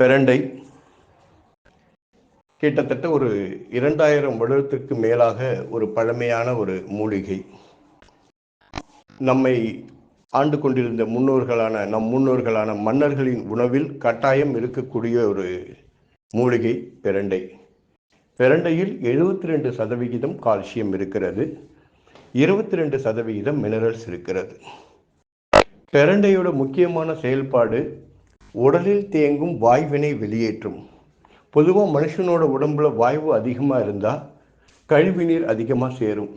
பெரண்டை. கிட்டத்தட்ட ஒரு இரண்டாயிரம் வருடத்திற்கு மேலாக ஒரு பழமையான ஒரு மூலிகை. நம்மை ஆண்டு கொண்டிருந்த முன்னோர்களான நம் முன்னோர்களான மன்னர்களின் உணவில் கட்டாயம் இருக்கக்கூடிய ஒரு மூலிகை பிரண்டை. பிரண்டையில் எழுபத்தி ரெண்டு சதவிகிதம் கால்சியம் இருக்கிறது. இருபத்தி ரெண்டு சதவிகிதம் மினரல்ஸ் இருக்கிறது. பிரண்டையோட முக்கியமான செயல்பாடு உடலில் தேங்கும் வாய்வினை வெளியேற்றும். பொதுவாக மனுஷனோட உடம்புல வாய்வு அதிகமாக இருந்தால் கழிவுநீர் அதிகமாக சேரும்.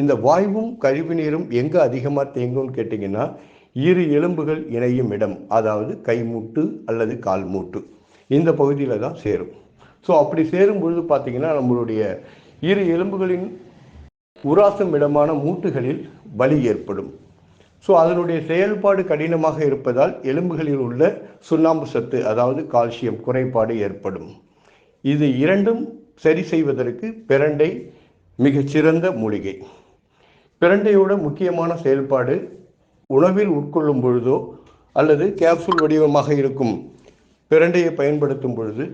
இந்த வாய்வும் கழிவுநீரும் எங்கே அதிகமாக தேங்கும்னு கேட்டிங்கன்னா இரு எலும்புகள் இணையும் இடம் அதாவது கைமூட்டு அல்லது கால் மூட்டு இந்த பகுதியில் தான் சேரும். ஸோ அப்படி சேரும் பொழுது பார்த்திங்கன்னா நம்மளுடைய இரு எலும்புகளின் உராசும் இடமான மூட்டுகளில் வலி ஏற்படும். ஸோ அதனுடைய செயல்பாடு கடினமாக இருப்பதால் எலும்புகளில் உள்ள சுண்ணாம்பு சத்து அதாவது கால்சியம் குறைபாடு ஏற்படும். இது இரண்டும் சரி செய்வதற்கு பிரண்டை மிகச்சிறந்த மூலிகை. பிரண்டையோட முக்கியமான செயல்பாடு உணவில் உட்கொள்ளும் பொழுதோ அல்லது கேப்சூல் வடிவமாக இருக்கும் பிரண்டையை பயன்படுத்தும் பொழுது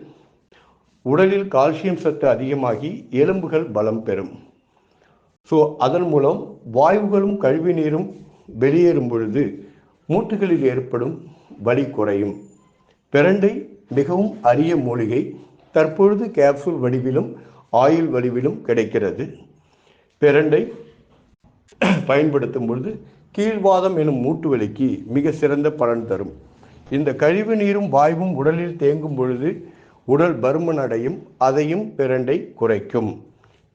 உடலில் கால்சியம் சத்து அதிகமாகி எலும்புகள் பலம் பெறும். ஸோ அதன் மூலம் வாயுகளும் கழிவு நீரும் வெளியேறும் பொழுது மூட்டுகளில் ஏற்படும் வலி குறையும். பிரண்டை மிகவும் அரிய மூலிகை. தற்பொழுது கேப்சூல் வடிவிலும் ஆயில் வடிவிலும் கிடைக்கிறது. பிரண்டை பயன்படுத்தும் பொழுது கீழ்வாதம் எனும் மூட்டு வலிக்கு மிக சிறந்த பலன் தரும். இந்த கழிவு நீரும் வாய்வும் உடலில் தேங்கும் பொழுது உடல் பருமன் அடையும் அதையும் பிரண்டை குறைக்கும்.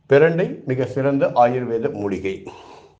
பிரண்டை மிக சிறந்த ஆயுர்வேத மூலிகை.